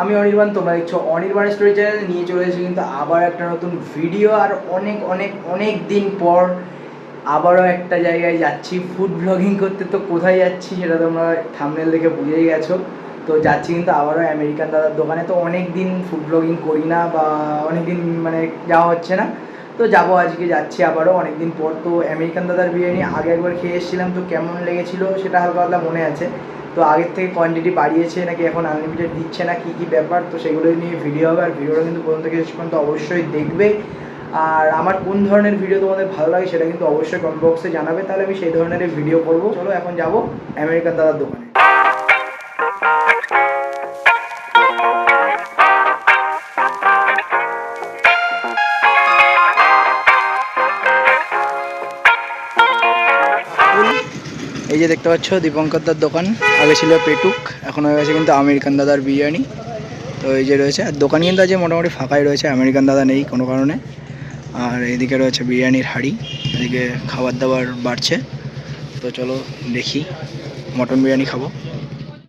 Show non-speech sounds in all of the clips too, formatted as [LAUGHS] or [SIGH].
আমি অনির্বাণ, তোমরা দেখছ অনির্বাণ স্টোরি চ্যানেল নিয়ে চলে এসেছি কিন্তু আবার একটা নতুন ভিডিও আর অনেক অনেক অনেক দিন পর আবারও একটা জায়গায় যাচ্ছি। ফুড ব্লগিং করতে তো কোথায় যাচ্ছি সেটা তোমরা থামনেল দেখে বুঝেই গেছো। তো যাচ্ছি কিন্তু আবারও আমেরিকান দাদার দোকানে। তো অনেক দিন ফুড ব্লগিং করি না বা অনেক দিন মানে যাওয়া হচ্ছে না। তো যাব আজকে, যাচ্ছি আবারও অনেক দিন পর। তো আমেরিকান দাদার বিরিয়ানি আগে একবার খেয়ে এসেছিলাম। তো কেমন লেগেছিল সেটা হালকা হালকা মনে আছে। তো আগের থেকে কোয়ান্টিটি বাড়িয়েছে নাকি এখন আনলিমিটেড দিচ্ছে না, কী কী ব্যাপার? তো সেগুলো নিয়ে ভিডিও হবে। আর ভিডিওটা কিন্তু প্রথম থেকে শেষ পর্যন্ত অবশ্যই দেখবে। আর আমার কোন ধরনের ভিডিও তোমাদের ভালো লাগে সেটা কিন্তু অবশ্যই কমেন্ট বক্সে জানাবে। তাহলে আমি সেই ধরনের ভিডিও করব। চলো, এখন যাব আমেরিকান দাদার দোকানে। এই যে দেখতে পাচ্ছ, দীপঙ্কর দার দোকান। আগে ছিল পেটুক, এখন হয়ে গেছে কিন্তু আমেরিকান দাদার বিরিয়ানি। তো এই যে রয়েছে, আর দোকান কিন্তু আজকে মোটামুটি ফাঁকাই রয়েছে আমেরিকান দাদা নেই কোনো কারণে। আর এদিকে রয়েছে বিরিয়ানির হাঁড়ি, এদিকে খাবার দাবার বাড়ছে। তো চলো দেখি, মটন বিরিয়ানি খাব।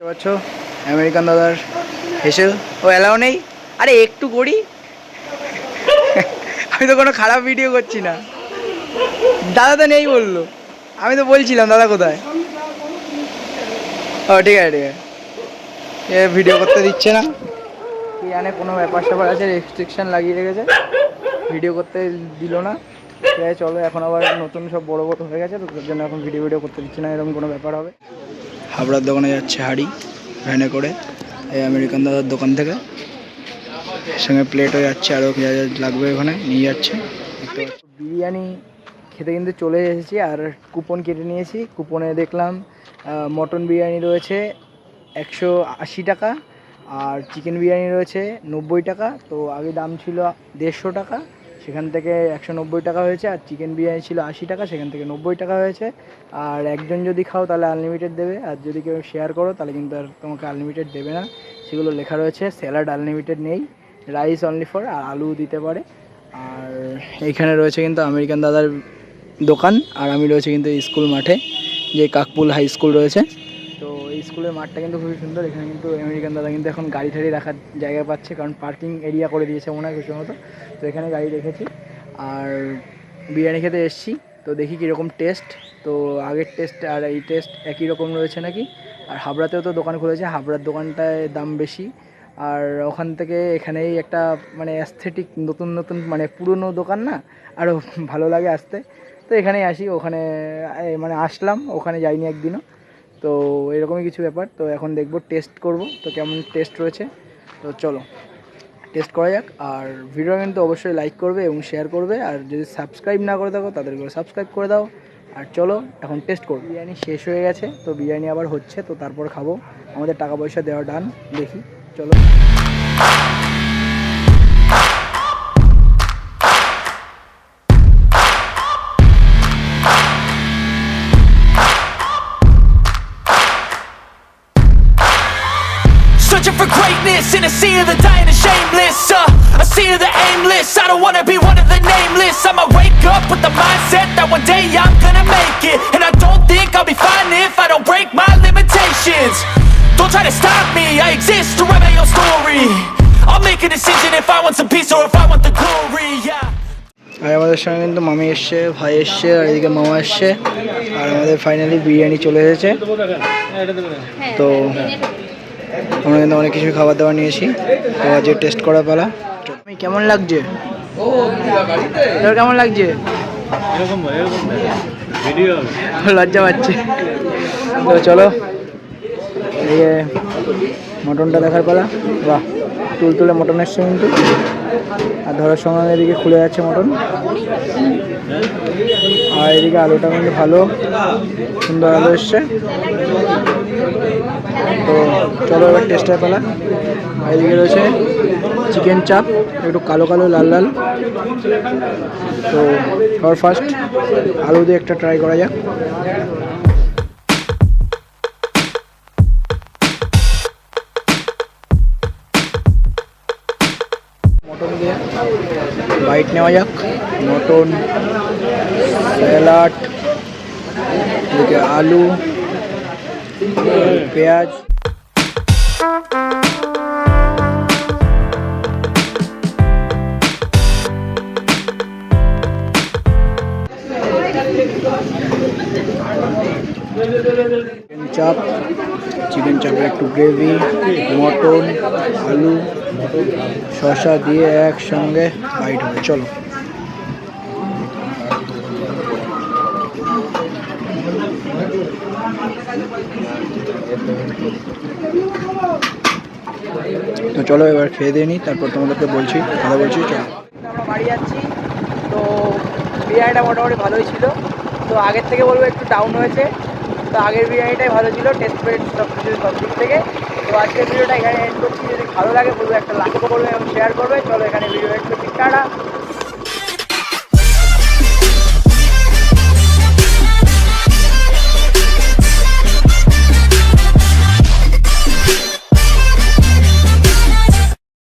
পাচ্ছ, আমেরিকান দাদার হেসেল ও এলাও নেই? আরে একটু করি। [LAUGHS] আমি তো কোনো খারাপ ভিডিও করছি না। দাদা তো নেই বলল। আমি তো বলছিলাম, দাদা কোথায়? ও, ঠিক আছে ঠিক আছে। এ ভিডিও করতে দিচ্ছে না। কি জানে কোনো ব্যাপার স্যাপার আছে রেস্ট্রিকশন লাগিয়ে রেখেছে। ভিডিও করতে দিল না। তাই চলো এখন আবার নতুন সব বড় বড় হয়ে গেছে তো তার জন্য এখন ভিডিও ভিডিও করতে দিচ্ছি না এরকম কোনো ব্যাপার হবে। হাবড়ার দোকানে যাচ্ছে হাড়ি ভ্যানে করে এই আমেরিকান দাদার দোকান থেকে। সঙ্গে প্লেটও যাচ্ছে আরও যা যা লাগবে ওখানে নিয়ে যাচ্ছে। বিরিয়ানি খেতে কিন্তু চলে এসেছি আর কুপন কেটে নিয়েছি। কুপনে দেখলাম মটন বিরিয়ানি রয়েছে একশো আশি টাকা আর চিকেন বিরিয়ানি রয়েছে নব্বই টাকা তো আগে দাম ছিল দেড়শো টাকা। সেখান থেকে একশো নব্বই টাকা হয়েছে, আর চিকেন বিরিয়ানি ছিল আশি টাকা, সেখান থেকে নব্বই টাকা হয়েছে। আর একজন যদি খাও তাহলে আনলিমিটেড দেবে, আর যদি কেউ শেয়ার করো তাহলে কিন্তু আর তোমাকে আনলিমিটেড দেবে না। সেগুলো লেখা রয়েছে স্যালাড আনলিমিটেড নেই রাইস অনলি ফর আর আলু দিতে পারে। আর এইখানে রয়েছে কিন্তু আমেরিকান দাদার দোকান, আর আমি রয়েছে কিন্তু স্কুল মাঠে, যে কাকপুল হাই স্কুল রয়েছে। স্কুলের মাঠটা কিন্তু খুবই সুন্দর, এখানে কিন্তু আমেরিকান দাদা কিন্তু এখন গাড়ি ঠাড়ি রাখার জায়গা পাচ্ছে, কারণ পার্কিং এরিয়া করে দিয়েছে মনে হয় কিছু মতো তো এখানে গাড়ি রেখেছি। আর বিরিয়ানি খেতে এসেছি, তো দেখি কীরকম টেস্ট তো আগের টেস্ট আর এই টেস্ট একই রকম রয়েছে নাকি? আর হাবড়াতেও তো দোকান খুলেছে, হাবড়ার দোকানটায় দাম বেশি। আর ওখান থেকে এখানেই একটা মানে অ্যাস্থেটিক নতুন নতুন মানে পুরনো দোকান না আরও ভালো লাগে আসতে। তো এখানেই আসি, ওখানে মানে আসলাম, ওখানে যাইনি একদিনও। তো এরকমই কিছু ব্যাপার। তো এখন দেখব টেস্ট করব। তো কেমন টেস্ট রয়েছে। তো চলো টেস্ট করা যাক। আর ভিডিও কিন্তু অবশ্যই লাইক করবে এবং শেয়ার করবে। আর যদি সাবস্ক্রাইব না করে থাকো তাদেরকে সাবস্ক্রাইব করে দাও। আর চলো, এখন টেস্ট করব। বিরিয়ানি শেষ হয়ে গেছে। তো বিরিয়ানি আবার হচ্ছে। তো তারপর খাব। আমাদের টাকা পয়সা দেওয়া ডান দেখি, চলো। Searching for greatness in a sea of the dying and shameless uh, A sea of the aimless I don't wanna be one of the nameless I'ma wake up with the mindset that one day I'm gonna make it And I don't think I'll be fine if I don't break my limitations Don't try to stop me, I exist to write my own story I'll make a decision if I want some peace or if I want the glory, yeah আর আমাদের সঙ্গে কিন্তু মামি এসছে ভাই এসছে আর এদিকে মামা এসছে আর আমাদের ফাইনালি বিরিয়ানি চলে এসেছে তো আমরা কিন্তু অনেক কিছু খাবার দাবার নিয়েছি। তো আজকে টেস্ট করা পালা। কেমন লাগছে? তোর কেমন লাগছে? লজ্জা পাচ্ছে। তো চলো এদিকে মটনটা দেখার পালা। বাহ তুল তুলে মটন এসছে কিন্তু। আর ধরার সময় এদিকে খুলে যাচ্ছে মটন আর এদিকে আলুটা কিন্তু ভালো সুন্দর আলু এসছে। তো চলো এবার টেস্টের পালা এদিকে রয়েছে চিকেন চাপ একটু কালো কালো, লাল লাল। তো সবার ফার্স্ট আলু দিয়ে একটা ট্রাই করা যাক। মটন দিয়ে বাইট নেওয়া যাক। মটন স্যালাড আলু, পেঁয়াজ। চিকেন চাপ চিকেন চাপের একটু গ্রেভি মটন আলু শসা দিয়ে একসঙ্গে বাইট হবে। চলো। তো চলো এবার খেয়ে দিয়ে নিই, তারপর তোমাদেরকে বলছি, কথা বলছি, চলো। আমরা বাড়ি যাচ্ছি। তো বিরিয়ানিটা মোটামুটি ভালোই ছিল। তো আগের থেকে বলব একটু ডাউন হয়েছে। তো আগের বিরিয়ানিটাই ভালো ছিল টেস্ট পেট সব কিছু, সব দিক থেকে। তো আজকের ভিডিওটা এখানে এন্ড করছি। যদি ভালো লাগে বলব একটা লাইক করবে এবং শেয়ার করবে। চলো এখানে ভিডিও এন্ড করছি।